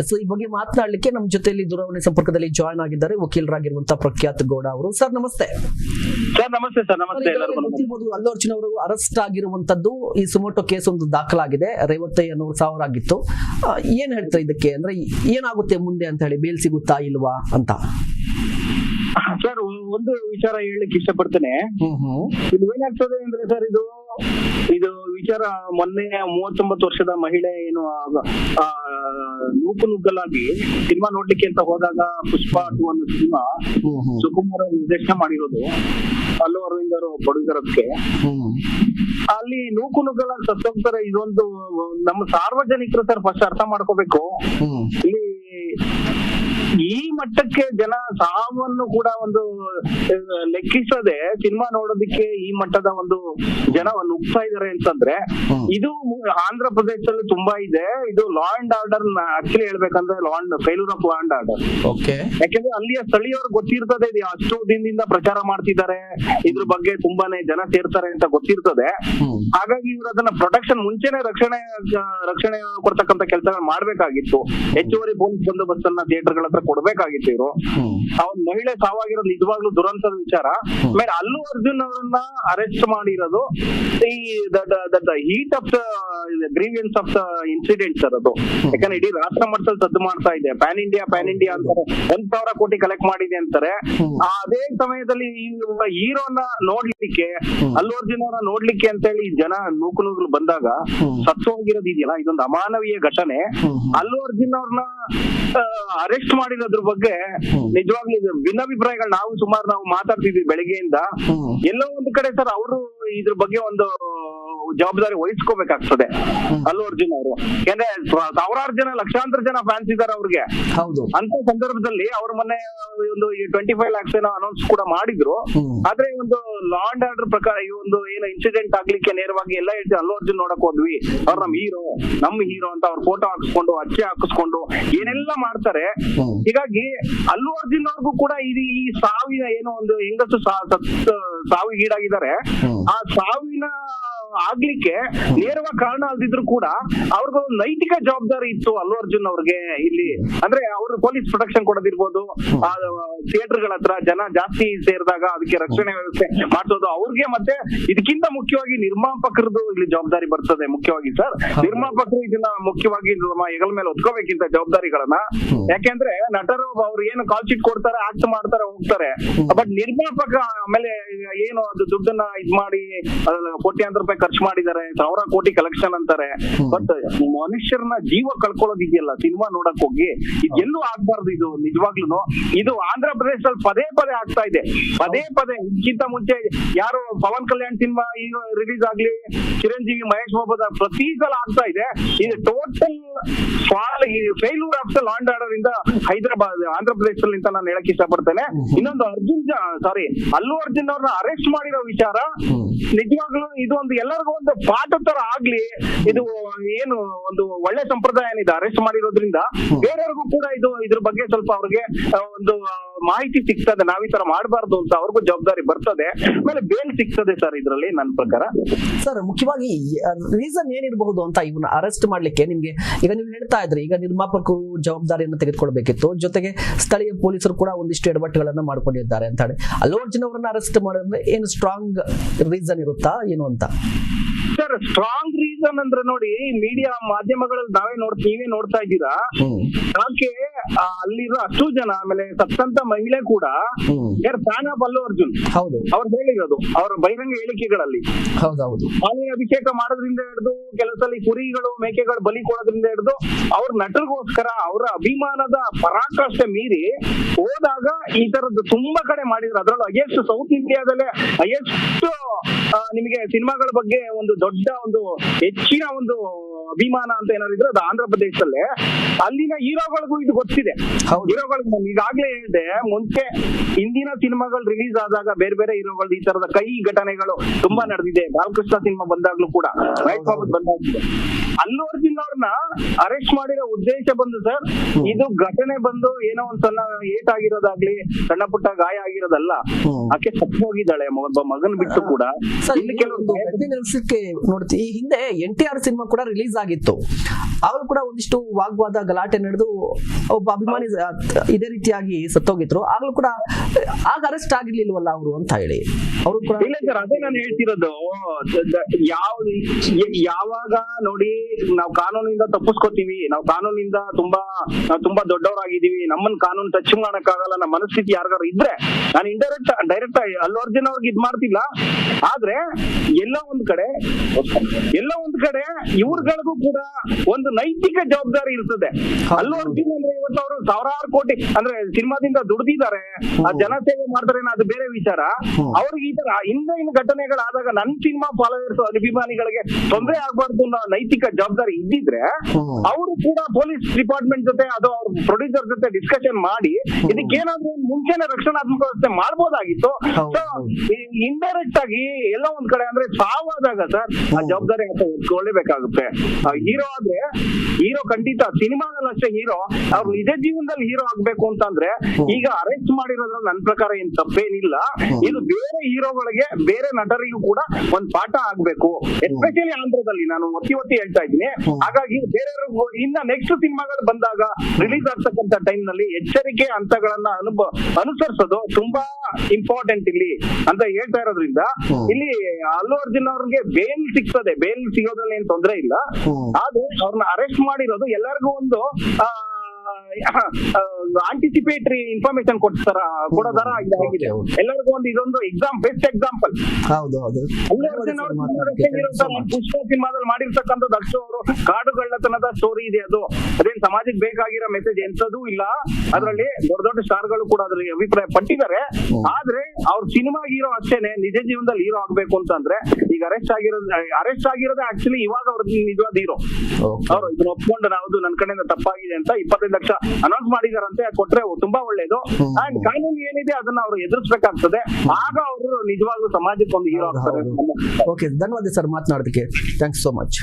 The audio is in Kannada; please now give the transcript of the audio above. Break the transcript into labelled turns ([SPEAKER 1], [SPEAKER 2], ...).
[SPEAKER 1] ಎಸ್ ಈ ಬಗ್ಗೆ ಮಾತನಾಡಲಿಕ್ಕೆ ನಮ್ಮ ಜೊತೆಯಲ್ಲಿ ದೂರವಾಣಿ ಸಂಪರ್ಕದಲ್ಲಿ ಜಾಯ್ನ್ ಆಗಿದ್ದಾರೆ ವಕೀಲರಾಗಿರುವಂತಹ ಪ್ರಖ್ಯಾತ್ ಗೌಡ ಅವರು. ಸರ್ ನಮಸ್ತೆ.
[SPEAKER 2] ಸರ್ ನಮಸ್ತೆ ಸರ್ ನಮಸ್ತೆ
[SPEAKER 1] ಅಲ್ಲು ಅರ್ಜುನ್ ಅವರು ಅರೆಸ್ಟ್ ಆಗಿರುವಂತದ್ದು ಈ ಸುಮೋಟೋ ಕೇಸ್ ಒಂದು ದಾಖಲಾಗಿದೆ. ಐವತ್ತೈದು ಸಾವಿರ ಆಗಿತ್ತು. ಏನ್ ಹೇಳ್ತಾರೆ ಇದಕ್ಕೆ? ಅಂದ್ರೆ ಏನಾಗುತ್ತೆ ಮುಂದೆ ಅಂತ ಹೇಳಿ ಬೇಲ್ ಸಿಗುತ್ತಾ ಇಲ್ವಾ ಅಂತ.
[SPEAKER 2] ಒಂದು ವಿಚಾರ ಹೇಳಕ್ ಇಷ್ಟಪಡ್ತೇನೆ. ಇದು ಏನಾಗ್ತದೆ ಅಂದ್ರೆ ಸರ್ ಇದು ಇದು ವಿಚಾರ ಮೊನ್ನೆ ಮೂವತ್ತೊಂಬತ್ತು ವರ್ಷದ ಮಹಿಳೆ ಏನು ನೂಕು ನುಗ್ಗಲಾಗಿ ಸಿನಿಮಾ ನೋಡ್ಲಿಕ್ಕೆ ಅಂತ ಹೋದಾಗ ಪುಷ್ಪ ಟು ಅನ್ನೋ ಸಿನಿಮಾ ಸುಕುಮಾರ ನಿರ್ದೇಶನ ಮಾಡಿರೋದು. ಅಲ್ಲೂ ಅರವಿಂದ್ ಅವರು ಅಲ್ಲಿ ನೂಕು ನುಗ್ಗಲಾಗಿ ಸತ್ತೋಗ್ತಾರೆ ಇದೊಂದು ನಮ್ಮ ಸಾರ್ವಜನಿಕರು ಸರ್ ಫಸ್ಟ್ ಅರ್ಥ ಮಾಡ್ಕೋಬೇಕು. ಇಲ್ಲಿ ಈ ಮಟ್ಟಕ್ಕೆ ಜನ ಸಾವನ್ನು ಕೂಡ ಒಂದು ಲೆಕ್ಕಿಸದೆ ಸಿನಿಮಾ ನೋಡೋದಕ್ಕೆ ಈ ಮಟ್ಟದ ಒಂದು ಜನ ನುಗ್ತಾ ಇದಾರೆ ಅಂತಂದ್ರೆ ಇದು ಆಂಧ್ರ ಪ್ರದೇಶದಲ್ಲಿ ತುಂಬಾ ಇದೆ. ಇದು ಲಾ ಅಂಡ್ ಆರ್ಡರ್ ಆಕ್ಚುಲಿ ಹೇಳ್ಬೇಕಂದ್ರೆ law and failure of law and order
[SPEAKER 1] okay.
[SPEAKER 2] ಯಾಕಂದ್ರೆ ಅಲ್ಲಿಯ ಸ್ಥಳೀಯರು ಗೊತ್ತಿರ್ತದೆ ಇದು ಅಷ್ಟು ದಿನದಿಂದ ಪ್ರಚಾರ ಮಾಡ್ತಿದ್ದಾರೆ. ಇದ್ರ ಬಗ್ಗೆ ತುಂಬಾನೇ ಜನ ಸೇರ್ತಾರೆ ಅಂತ ಗೊತ್ತಿರ್ತದೆ. ಹಾಗಾಗಿ ಇವರು ಅದನ್ನ ಪ್ರೊಟೆಕ್ಷನ್ ಮುಂಚೆನೆ ರಕ್ಷಣೆ ರಕ್ಷಣೆ ಕೊಡ್ತಕ್ಕಂತ ಕೆಲಸ ಮಾಡ್ಬೇಕಾಗಿತ್ತು. ಹೆಚ್ಚುವರಿ ಪೊಲೀಸ್ ಬಂದೋಬಸ್ತ್ ಅನ್ನ ಥಿಯೇಟರ್ಗಳ ಹತ್ರ ಕೊಡ್ಬೇಕಾಗಿತ್ತು ಇವರು.
[SPEAKER 1] ಆ
[SPEAKER 2] ಒಂದು ಮಹಿಳೆ ಸಾವಾಗಿರೋದು ನಿಜವಾಗ್ಲು ದುರಂತದ ವಿಚಾರ. ಆಮೇಲೆ ಅಲ್ಲು ಅರ್ಜುನ್ ಅವರನ್ನ ಅರೆಸ್ಟ್ ಮಾಡಿರೋದು ಈ heat of the grievance of the incident sir ಅದು. ಯಾಕಂದ್ರೆ ಇಡೀ ರಾಷ್ಟ್ರ ಮಟ್ಟದಲ್ಲಿ ಸದ್ದು ಮಾಡ್ತಾ ಇದೆ. ಪ್ಯಾನ್ ಇಂಡಿಯಾ ಪ್ಯಾನ್ ಇಂಡಿಯಾ ಅಂತಾರೆ. ಒಂದ್ ಸಾವಿರ ಕೋಟಿ ಕಲೆಕ್ಟ್ ಮಾಡಿದೆ ಅಂತಾರೆ. ಅದೇ ಸಮಯದಲ್ಲಿ ಈ ಹೀರೋನ ನೋಡ್ಲಿಕ್ಕೆ. ಅಲ್ಲು ಅರ್ಜುನ್ ಅವರ ನೋಡ್ಲಿಕ್ಕೆ ಅಂತ ಹೇಳಿ ಜನ ನೂಕು ನೂಕಲು ಬಂದಾಗ. ಸತ್ತು ಹೋಗಿರೋದಿದೆಯಲ್ಲ ಇದೊಂದು ಅಮಾನವೀಯ ಘಟನೆ. ಅಲ್ಲು ಅರ್ಜುನ್ ಅವ್ರನ್ನ ಅರೆಸ್ಟ್ ಮಾಡಿರೋದ್ರ ಬಗ್ಗೆ. ನಿಜವಾಗ್ಲೂ ಭಿನ್ನಾಭಿಪ್ರಾಯಗಳು ನಾವು ಸುಮಾರು ನಾವು ಮಾತಾಡ್ತಿದ್ವಿ ಬೆಳಿಗ್ಗೆಯಿಂದ ಎಲ್ಲೋ ಒಂದು ಕಡೆ ಸರ್ ಅವರು ಇದ್ರ ಬಗ್ಗೆ ಒಂದು ಜವಾಬ್ದಾರಿ ವಹಿಸ್ಕೋಬೇಕಾಗ್ತದೆ. ಅಲ್ಲು ಅರ್ಜುನ್ ಅವರು. ಯಾಕಂದ್ರೆ ಸಾವಿರಾರು ಜನ ಲಕ್ಷಾಂತರ ಜನ ಫ್ಯಾನ್ಸ್ ಇದ್ದಾರೆ ಅವ್ರಿಗೆ.
[SPEAKER 1] ಹೌದು.
[SPEAKER 2] ಅಂತ ಸಂದರ್ಭದಲ್ಲಿ ಅವ್ರ ಮೊನ್ನೆ ಒಂದು ಟ್ವೆಂಟಿ ಫೈವ್ ಲ್ಯಾಕ್ಸ್ ಏನೋ ಅನೌನ್ಸ್ ಕೂಡ ಮಾಡಿದ್ರು. ಆದ್ರೆ ಒಂದು ಲಾ ಅಂಡ್ ಆರ್ಡರ್ ಪ್ರಕಾರ ಈ ಒಂದು ಏನು ಇನ್ಸಿಡೆಂಟ್ ಆಗ್ಲಿಕ್ಕೆ ನೇರವಾಗಿ ಎಲ್ಲ ಹೇಳ್ತೀವಿ ಅಲ್ಲು ಅರ್ಜುನ್ ನೋಡಕ್ ಹೋದ್ವಿ. ಅವ್ರ ನಮ್ ಹೀರೋ ನಮ್ ಹೀರೋ ಅಂತ ಅವ್ರ ಫೋಟೋ ಹಾಕಿಸ್ಕೊಂಡು ಅಚ್ಚೆ ಹಾಕಿಸ್ಕೊಂಡು ಏನೆಲ್ಲ ಮಾಡ್ತಾರೆ. ಹೀಗಾಗಿ ಅಲ್ಲು ಅರ್ಜುನ್ ಅವ್ರಿಗೂ ಕೂಡ ಇದು ಈ ಸಾವಿನ ಏನೋ ಒಂದು ಹೆಂಗಸು ಸತ್ ಸಾವಿಗೀಡಾಗಿದ್ದಾರೆ. ಆ ಸಾವಿನ ಆಗ್ಲಿಕ್ಕೆ ನೇರವಾಗಿ ಕಾರಣ ಅಲ್ದಿದ್ರು ಕೂಡ ಅವ್ರಿಗೆ ಒಂದು ನೈತಿಕ ಜವಾಬ್ದಾರಿ ಇತ್ತು ಅಲ್ಲು ಅರ್ಜುನ್ ಅವ್ರಿಗೆ ಇಲ್ಲಿ. ಅಂದ್ರೆ ಅವ್ರ ಪೊಲೀಸ್ ಪ್ರೊಟೆಕ್ಷನ್ ಕೊಡೋದಿರ್ಬೋದು ಥಿಯೇಟರ್ಗಳ ಹತ್ರ ಜನ ಜಾಸ್ತಿ ಸೇರಿದಾಗ ಅದಕ್ಕೆ ರಕ್ಷಣೆ ವ್ಯವಸ್ಥೆ ಮಾಡಿಸೋದು ಅವ್ರಿಗೆ ಮತ್ತೆ ಇದಕ್ಕಿಂತ ಮುಖ್ಯವಾಗಿ ನಿರ್ಮಾಪಕರದು ಇಲ್ಲಿ ಜವಾಬ್ದಾರಿ ಬರ್ತದೆ ಮುಖ್ಯವಾಗಿ ಸರ್. ನಿರ್ಮಾಪಕರು ಇದನ್ನ ಮುಖ್ಯವಾಗಿ ನಮ್ಮ ಹೆಗಲ ಮೇಲೆ ಒತ್ಕೋಬೇಕಿಂತ ಜವಾಬ್ದಾರಿಗಳನ್ನ. ಯಾಕೆಂದ್ರೆ ನಟರು ಅವ್ರು ಏನು ಕಾಲ್ ಶೀಟ್ ಕೊಡ್ತಾರೆ ಆಕ್ಟ್ ಮಾಡ್ತಾರೆ ಹೋಗ್ತಾರೆ. ಬಟ್ ನಿರ್ಮಾಪಕ ಆಮೇಲೆ ಏನು ಅದು ದುಡ್ಡನ್ನ ಇದ್ ಮಾಡಿ ಕೋಟ್ಯಾಂತರ ರೂಪಾಯಿ ಖರ್ಚು ಮಾಡಿದ್ದಾರೆ ಸಾವಿರ ಕೋಟಿ ಕಲೆಕ್ಷನ್ ಅಂತಾರೆ. ಬಟ್ ಮನುಷ್ಯರನ್ನ ಜೀವ ಕಳ್ಕೊಳ್ಳೋದಿದೆಯಲ್ಲ ಸಿನಿಮಾ ನೋಡಕ್ ಹೋಗಿ ಇದೆಲ್ಲೂ ಆಗ್ಬಾರ್ದು ಇದು ನಿಜವಾಗ್ಲೂ ಇದು ಆಂಧ್ರ ಪ್ರದೇಶದಲ್ಲಿ ಪದೇ ಪದೇ ಆಗ್ತಾ ಇದೆ. ಪದೇ ಪದೇ ಇದಕ್ಕಿಂತ ಮುಂಚೆ ಯಾರು ಪವನ್ ಕಲ್ಯಾಣ್ ಸಿನಿಮಾ ಈಗ ರಿಲೀಸ್ ಆಗ್ಲಿ ಚಿರಂಜೀವಿ ಮಹೇಶ್ ಬಾಬುದ ಪ್ರತಿ ಸಲ ಆಗ್ತಾ ಇದೆ. ಇದು total failure of the law and order ಇಂದ ಹೈದರಾಬಾದ್ ಆಂಧ್ರ ಪ್ರದೇಶದಲ್ಲಿ ಅಂತ ನಾನು ಹೇಳಕ್ ಇಷ್ಟಪಡ್ತೇನೆ. ಇನ್ನೊಂದು ಅರ್ಜುನ್ ಸಾರಿ ಅಲ್ಲು ಅರ್ಜುನ್ ಅವ್ರನ್ನ ಅರೆಸ್ಟ್ ಮಾಡಿರೋ ವಿಚಾರ ನಿಜವಾಗ್ಲೂ ಇದು ಒಂದು ಎಲ್ಲರಿಗೂ ಒಂದು ಪಾಠ ತರ ಆಗ್ಲಿ ಇದು ಏನು ಒಂದು ಒಳ್ಳೆ ಸಂಪ್ರದಾಯ ಏನಿದೆ ಅರೆಸ್ಟ್ ಮಾಡಿರೋದ್ರಿಂದ ಬೇರೆಯವ್ರಿಗೂ ಕೂಡ ಇದು ಇದ್ರ ಬಗ್ಗೆ ಸ್ವಲ್ಪ ಅವ್ರಿಗೆ ಒಂದು ಮಾಹಿತಿ ಸಿಗ್ತದೆ ನಾವ್ ಈ ತರ ಮಾಡಬಾರ್ದು ಅಂತ ಅವ್ರಿಗೂ ಜವಾಬ್ದಾರಿ ಬರ್ತದೆ. ಆಮೇಲೆ ಬೇಲ್ ಸಿಗ್ತದೆ ಸರ್ ಇದ್ರಲ್ಲಿ ನನ್ನ ಪ್ರಕಾರ.
[SPEAKER 1] ಸರ್ ಮುಖ್ಯವಾಗಿ ರೀಸನ್ ಏನಿರಬಹುದು ಅಂತ ಇವನ್ನ ಅರೆಸ್ಟ್ ಮಾಡ್ಲಿಕ್ಕೆ ನಿಮ್ಗೆ ಈಗ ನೀವು ಹೇಳ್ತಾ ಇದ್ರಿ ಈಗ ನಿರ್ಮಾಪಕರು ಜವಾಬ್ದಾರಿಯನ್ನು ತೆಗೆದುಕೊಳ್ಬೇಕಿತ್ತು. ಜೊತೆಗೆ ಸ್ಥಳೀಯ ಪೊಲೀಸರು ಕೂಡ ಒಂದಿಷ್ಟು ಎಡವಟ್ಟುಗಳನ್ನ ಮಾಡ್ಕೊಂಡಿದ್ದಾರೆ ಅಂತ ಹೇಳಿ. ಅಲ್ಲು ಅರ್ಜುನ್ ಅವರನ್ನ ಅರೆಸ್ಟ್ ಮಾಡಿದ್ರೆ ಏನು ಸ್ಟ್ರಾಂಗ್ ರೀಸನ್ ಇರುತ್ತಾ ಏನು ಅಂತ?
[SPEAKER 2] ಸರ್ ಸ್ಟ್ರಾಂಗ್ ರೀಸನ್ ಅಂದ್ರೆ ನೋಡಿ ಮೀಡಿಯಾ ಮಾಧ್ಯಮಗಳಲ್ಲಿ ನಾವೇ ನೋಡ್ ನೀವೇ ನೋಡ್ತಾ ಇದ್ದೀರಾ? ಯಾಕೆ ಅಲ್ಲಿರೋ ಅಷ್ಟು ಜನ ಆಮೇಲೆ ಸತ್ತಂತ ಮಹಿಳೆ ಕೂಡ ಯಾರು ತಾನ ಬಲ್ಲು ಅರ್ಜುನ್.
[SPEAKER 1] ಹೌದು.
[SPEAKER 2] ಅವ್ರು ಹೇಳಿರೋದು ಅವರ ಬಹಿರಂಗ ಹೇಳಿಕೆಗಳಲ್ಲಿ.
[SPEAKER 1] ಹೌದೌದು.
[SPEAKER 2] ಹಾಲಿನ ಅಭಿಷೇಕ ಮಾಡೋದ್ರಿಂದ ಹಿಡಿದು ಕೆಲಸದಲ್ಲಿ ಕುರಿಗಳು ಮೇಕೆಗಳು ಬಲಿ ಕೊಡೋದ್ರಿಂದ ಹಿಡಿದು ಅವ್ರ ನಟರಿಗೋಸ್ಕರ ಅವರ ಅಭಿಮಾನದ ಪರಾಕಾಷ್ಟ ಮೀರಿ ಹೋದಾಗ ಈ ತರದ್ದು ತುಂಬಾ ಕಡೆ ಮಾಡಿದ್ರು. ಅದರಲ್ಲೂ ಹೈಯೆಸ್ಟ್ ಸೌತ್ ಇಂಡಿಯಾದಲ್ಲೇ ಹೈಯೆಸ್ಟ್ ನಿಮಗೆ ಸಿನಿಮಾಗಳ ಬಗ್ಗೆ ಒಂದು ದೊಡ್ಡ ಒಂದು ಹೆಚ್ಚಿನ ಒಂದು ಅಭಿಮಾನ ಅಂತ ಏನಾದ್ರು ಇದ್ರೆ ಅದು ಆಂಧ್ರ ಪ್ರದೇಶದಲ್ಲೇ. ಅಲ್ಲಿನ ಹೀರೋಗಳಿಗೂ ಇದು ಗೊತ್ತಿದೆ
[SPEAKER 1] ಹೌದು.
[SPEAKER 2] ಹೀರೋಗಳು ಈಗಾಗ್ಲೇ ಹೇಳಿದೆ ಮುಂಚೆ ಹಿಂದಿನ ಸಿನಿಮಾಗಳು ರಿಲೀಸ್ ಆದಾಗ ಬೇರೆ ಬೇರೆ ಹೀರೋಗಳು ಈ ತರದ ಕೈ ಘಟನೆಗಳು ತುಂಬಾ ನಡೆದಿದೆ. ಬಾಲಕೃಷ್ಣ ಸಿನಿಮಾ ಬಂದಾಗ್ಲೂ ಕೂಡ ರೈಟ್ ಬಾಬು ಬಂದಾಗ್ಲೂ ಅಲ್ಲು ಅರ್ಜುನ್ ಅವ್ರನ್ನ ಅರೆಸ್ಟ್ ಮಾಡಿರೋ ಉದ್ದೇಶ ಬಂದು ಸರ್ ಇದು ಘಟನೆ ಬಂದು ಏನೋ ಒಂದ್ ಸಣ್ಣ ಏಟ್ ಆಗಿರೋದಾಗ್ಲಿ ಸಣ್ಣ ಪುಟ್ಟ ಗಾಯ ಆಗಿರೋದಲ್ಲ. ಆಕೆ ಸತ್ತು ಹೋಗಿದ್ದಾಳೆ ಒಬ್ಬ ಮಗನ್ ಬಿಟ್ಟು ಕೂಡ. ಕೆಲವು
[SPEAKER 1] ಒಂದು ಘಟನೆ ಈ ಹಿಂದೆ ಎನ್ ಟಿ ಆರ್ ಸಿನಿಮಾ ಕೂಡ ರಿಲೀಸ್ ಆಗಿತ್ತು. ಆಗಲೂ ಕೂಡ ಒಂದಿಷ್ಟು ವಾಗ್ವಾದ ಗಲಾಟೆ ನಡೆದು ಒಬ್ಬ ಅಭಿಮಾನಿ ಇದೇ ರೀತಿಯಾಗಿ ಸತ್ತೋಗಿದ್ರು. ಆಗ್ಲೂ ಕೂಡ ಆಗ ಅರೆಸ್ಟ್ ಆಗಿರ್ಲಿಲ್ವಲ್ಲ ಅವರು ಅಂತ ಹೇಳಿ. ಅವರು
[SPEAKER 2] ಇಲ್ಲ ಸರ್ ಅದೇ ನಾನು ಹೇಳ್ತಿರೋದು. ಯಾವ ಯಾವಾಗ ನೋಡಿ ನಾವು ಕಾನೂನಿಂದ ತಪ್ಪಿಸ್ಕೋತೀವಿ ನಾವು ಕಾನೂನಿಂದ ತುಂಬಾ ನಾವು ತುಂಬಾ ದೊಡ್ಡವರಾಗಿದ್ದೀವಿ ನಮ್ಮನ್ನ ಕಾನೂನು ಟಚ್ ಮಾಡಕ್ಕಾಗಲ್ಲ ನಮ್ಮ ಮನಸ್ಥಿತಿ ಯಾರಿಗಾರು ಇದ್ರೆ ನಾನು ಇಂಡೈರೆಕ್ಟ್ ಡೈರೆಕ್ಟ್ ಅಲ್ಲು ಅರ್ಜುನ್ ಅವ್ರಿಗೆ ಇದ್ ಮಾಡ್ತಿಲ್ಲ. ಆದ್ರೆ ಎಲ್ಲ ಒಂದ್ ಕಡೆ ಎಲ್ಲ ಒಂದ್ ಕಡೆ ಇವ್ರಗಳಿಗೂ ಕೂಡ ಒಂದು ನೈತಿಕ ಜವಾಬ್ದಾರಿ ಇರ್ತದೆ.
[SPEAKER 1] ಅಲ್ಲೋರ್
[SPEAKER 2] ಅಲ್ಲು ಅರ್ಜುನ್ ಅಂದ್ರೆ ಇವತ್ತು ಅವರು ಸಾವಿರಾರು ಕೋಟಿ ಅಂದ್ರೆ ಸಿನಿಮಾದಿಂದ ದುಡ್ದಿದ್ದಾರೆ. ಆ ಜನ ಸೇವೆ ಮಾಡ್ತಾರೆ ಅದು ಬೇರೆ ವಿಚಾರ. ಅವ್ರಿಗೆ ಈ ತರ ಇನ್ನ ಇನ್ನು ಘಟನೆಗಳಾದಾಗ ನನ್ ಸಿನಿಮಾ ಫಾಲೋವರ್ಸ್ ಅಭಿಮಾನಿಗಳಿಗೆ ತೊಂದರೆ ಆಗ್ಬಾರ್ದು ಅನ್ನೋ ನೈತಿಕ ಜವಾಬ್ದಾರಿ ಇದ್ದಿದ್ರೆ. ಅವರು ಕೂಡ ಪೊಲೀಸ್ ಡಿಪಾರ್ಟ್ಮೆಂಟ್ ಜೊತೆ ಅದು ಅವ್ರ ಪ್ರೊಡ್ಯೂಸರ್ ಜೊತೆ ಡಿಸ್ಕಷನ್ ಮಾಡಿ ಇದಕ್ಕೇನಾದ್ರೂ ಮುಂಚೆನೆ ರಕ್ಷಣಾತ್ಮಕ ವ್ಯವಸ್ಥೆ ಮಾಡ್ಬೋದಾಗಿತ್ತು
[SPEAKER 1] ಸೊ.
[SPEAKER 2] ಇಂಡೈರೆಕ್ಟ್ ಆಗಿ ಎಲ್ಲ ಒಂದ್ ಕಡೆ ಅಂದ್ರೆ ಸಾವಾದಾಗ ಸರ್ ಆ ಜವಾಬ್ದಾರಿ ಅಂತ ಒಪ್ಕೊಳ್ಳೇಬೇಕಾಗುತ್ತೆ ಹೀರೋ ಆದ್ರೆ ಹೀರೋ ಖಂಡಿತ ಸಿನಿಮಾದಲ್ಲಿ ಅಷ್ಟೇ ಹೀರೋ ಅವ್ರು ನಿಜ ಜೀವನದಲ್ಲಿ ಹೀರೋ ಆಗ್ಬೇಕು ಅಂತಂದ್ರೆ ಈಗ ಅರೆಸ್ಟ್ ಮಾಡಿರೋದ್ರಲ್ಲಿ ನನ್ನ ಪ್ರಕಾರ ಏನ್ ತಪ್ಪೇನಿಲ್ಲ. ಇದು ಬೇರೆ ಹೀರೋಗಳಿಗೆ ಬೇರೆ ನಟರಿಗೂ ಕೂಡ ಒಂದ್ ಪಾಠ ಆಗ್ಬೇಕು. ಎಸ್ಪೆಷಲಿ ಆಂಧ್ರದಲ್ಲಿ ನಾನು ಒತ್ತಿ ಒತ್ತಿ ಹೇಳ್ತಾ ಇದ್ದೀನಿ. ಹಾಗಾಗಿ ಬೇರೆ ಇನ್ನ ನೆಕ್ಸ್ಟ್ ಸಿನಿಮಾಗಳು ಬಂದಾಗ ರಿಲೀಸ್ ಆಗ್ತಕ್ಕಂತ ಟೈಮ್ನಲ್ಲಿ ಎಚ್ಚರಿಕೆ ಹಂತಗಳನ್ನ ಅನುಭವ ಅನುಸರಿಸೋದು ತುಂಬಾ ಇಂಪಾರ್ಟೆಂಟ್ ಇಲ್ಲಿ ಅಂತ ಹೇಳ್ತಾ ಇರೋದ್ರಿಂದ ಇಲ್ಲಿ ಅಲ್ಲು ಅರ್ಜುನ್ ಅವ್ರಿಗೆ ಬೇಲ್ ಸಿಗ್ತದೆ. ಬೇಲ್ ಸಿಗೋದ್ರಲ್ಲಿ ಏನ್ ತೊಂದ್ರೆ ಇಲ್ಲ. ಆದ್ರೆ ಅವ್ರನ್ನ ಅರೆಸ್ಟ್ ಮಾಡಿರೋದು ಎಲ್ಲರಿಗೂ ಒಂದು ಆಂಟಿಸಿಪೇಟರಿ ಇನ್ಫಾರ್ಮೇಶನ್ ಕೊಡ್ತಾರ ಕೊಡೋದರ. ಎಲ್ಲರಿಗೂ ಒಂದು ಇದೊಂದು ಎಕ್ಸಾಮ್ ಬೆಸ್ಟ್ ಎಕ್ಸಾಂಪಲ್
[SPEAKER 1] ಹೌದು ಹೌದು.
[SPEAKER 2] ಪುಷ್ಪ ಸಿನಿಮಾದಲ್ಲಿ ಮಾಡಿರ್ತಕ್ಕಂಥದ್ದು ಅಷ್ಟು ಅವರು ಕಾಡುಗಳ್ಳತನದ ಸ್ಟೋರಿ ಇದೆ ಅದು. ಅದೇನ್ ಸಮಾಜಕ್ಕೆ ಬೇಕಾಗಿರೋ ಮೆಸೇಜ್ ಎಂತದೂ ಇಲ್ಲ. ಅದರಲ್ಲಿ ದೊಡ್ಡ ದೊಡ್ಡ ಸ್ಟಾರ್ಗಳು ಕೂಡ ಅದ್ರಲ್ಲಿ ಅಭಿಪ್ರಾಯ ಪಟ್ಟಿದ್ದಾರೆ. ಆದ್ರೆ ಅವ್ರ ಸಿನಿಮಾ ಹೀರೋ ಅಷ್ಟೇನೆ ನಿಜ ಜೀವನದಲ್ಲಿ ಹೀರೋ ಆಗ್ಬೇಕು ಅಂತಂದ್ರೆ ಈಗ ಅರೆಸ್ಟ್ ಆಗಿರೋದು ಅರೆಸ್ಟ್ ಆಗಿರೋದೇ ಆಕ್ಚುಲಿ ಇವಾಗ ಅವ್ರದ್ದು ನಿಜವಾದ ಹೀರೋ
[SPEAKER 1] ಅವ್ರು
[SPEAKER 2] ಅವರು ಇದನ್ನ ಒಪ್ಕೊಂಡು ನಾವು ನನ್ನ ಕಡೆಯಿಂದ ತಪ್ಪಾಗಿದೆ ಅಂತ ಇಪ್ಪತ್ತೈದು ಲಕ್ಷ ಅನೌನ್ಸ್ ಮಾಡಿದಾರಂತೆ ಕೊಟ್ರೆ ತುಂಬಾ ಒಳ್ಳೇದು. ಅಂಡ್ ಕಾನೂನು ಏನಿದೆ ಅದನ್ನ ಅವರು ಎದುರಿಸಬೇಕಾಗ್ತದೆ. ಆಗ ಅವರು ನಿಜವಾಗ್ಲೂ ಸಮಾಜಕ್ಕೆ ಒಂದು ಹೀರೋ ಆಗ್ತಾರೆ
[SPEAKER 1] ಓಕೆ ಧನ್ಯವಾದ ಸರ್ ಮಾತನಾಡೋದಕ್ಕೆ. Thanks so much